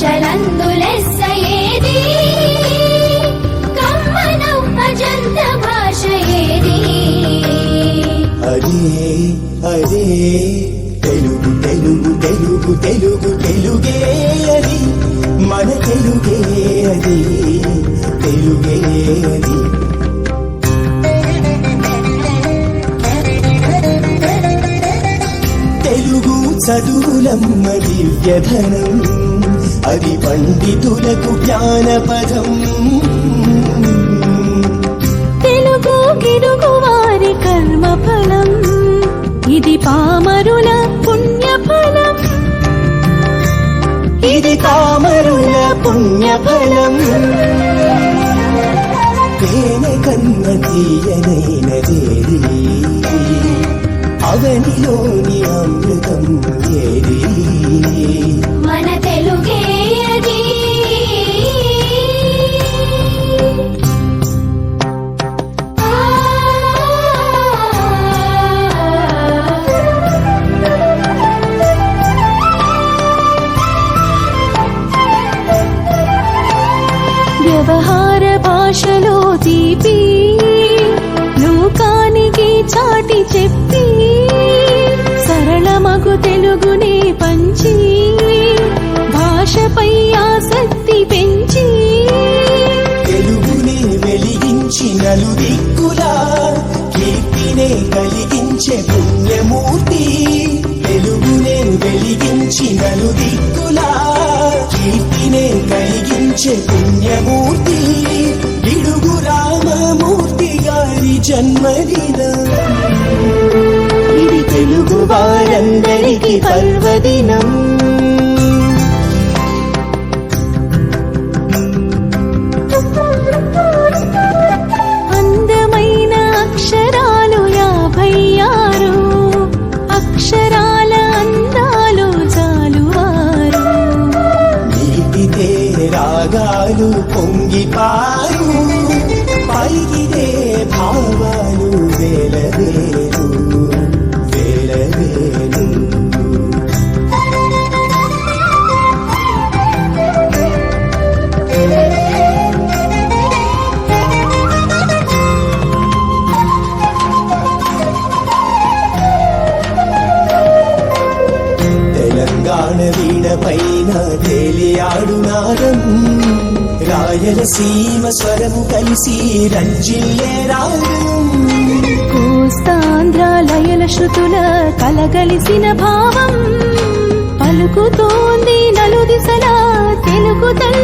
భాషలందులెస్స ఏది కమ్మనవ్వ జంత భాష ఏది అదే అదే తెలుగు తెలుగు తెలుగు తెలుగు తెలుగే అది. మన తెలుగే అది తెలుగే అది. తెలుగు చదువులమ్మ దివ్యధనం. అది పండితులకు జ్ఞానపదం. తెలుగు గిడుగు వారి కర్మ ఫలం ఇది పామరుల పుణ్య ఫలం ఇది కామరుల పుణ్యఫలం. తేనె కన్న తీయనైనదేది అవనిలోని అమృతం ఏది? వ్యవహార భాషలో తీపి లోకానికి చాటి చెప్పి సరళమగు తెలుగునే పంచి భాషపై ఆసక్తి పెంచి. తెలుగునే వెలిగించి నలు దిక్కులా కీర్తినే కలిగించే పుణ్యమూర్తి. తెలుగునే వెలిగించి నలు దిక్కులా కలిగించే పుణ్యమూర్తి విడుగు రామమూర్తి గారి జన్మదిన. ఇది తెలుగు వారందరికీ పర్వదినం. పలికితే భావాలు వేలవేలు తెలంగాణ వీణ పైన తేలియాడు రాయలసీమ స్వరము కలిసి రంజిల్లే రాగం కోస్తాంధ్ర లయల శృతుల కలగలిసిన భావం. పలుకుతోంది నలు తెలుగు తల్లి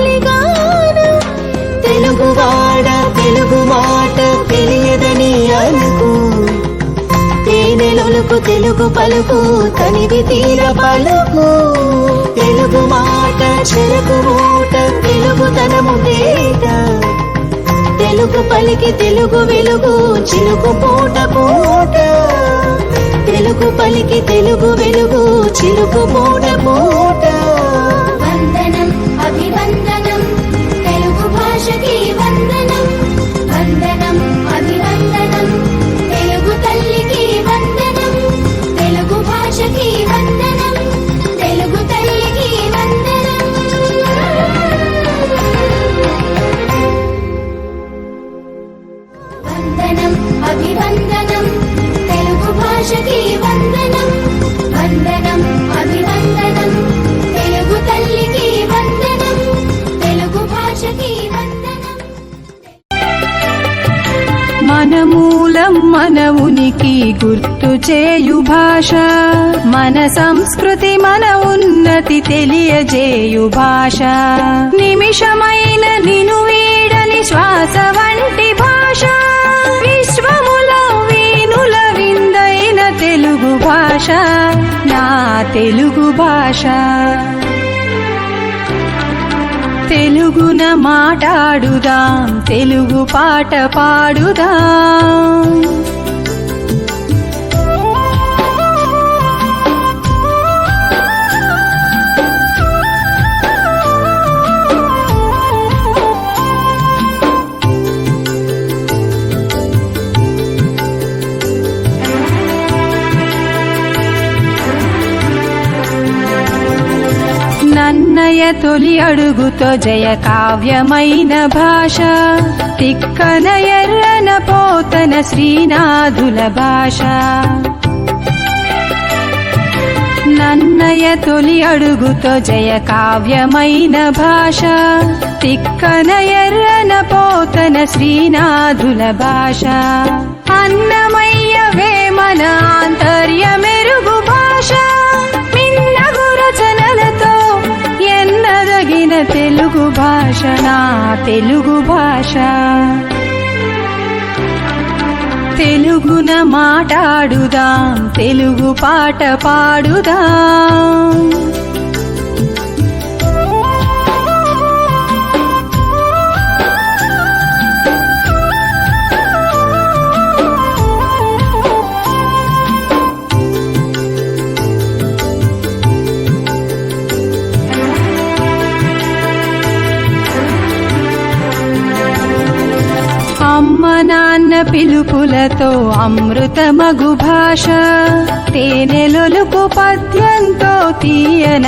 తెలుగు పలుకు తనివి తీర పలుకు. తెలుగు మాట చెరుకు మూట తెలుగు తనము తేట తెలుగు పలికి తెలుగు వెలుగు చిలుకు పూట పూట. తెలుగు పలికి తెలుగు వెలుగు చిలుకు పూట పూట. మనవునికి గుర్తు చేయు భాష. మన సంస్కృతి మన ఉన్నతి తెలియజేయు భాష. నిమిషమైన నిను వీడని శ్వాస వంటి భాష. విశ్వములో వీణుల విందైన తెలుగు భాష. నా తెలుగు భాష. తెలుగున మాట్లాడుదాం తెలుగు పాట పాడుదాం. అన్నయ్య తొలి అడుగుతో జయ కావ్యమైన భాష. తిక్కన ఎర్రన పోతన శ్రీనాథుల భాష. నన్నయ తొలి అడుగుతో జయ కావ్యమైన భాష. తిక్కన ఎర్రన పోతన శ్రీనాథుల భాష. అన్నమయ్య భాష నా తెలుగు భాష. తెలుగున మాట్లాడుదాం తెలుగు పాట పాడుదాం. అన్న పిలుపులతో అమృతమగు భాష. తేనెలొలుకు పద్యంతో తీయన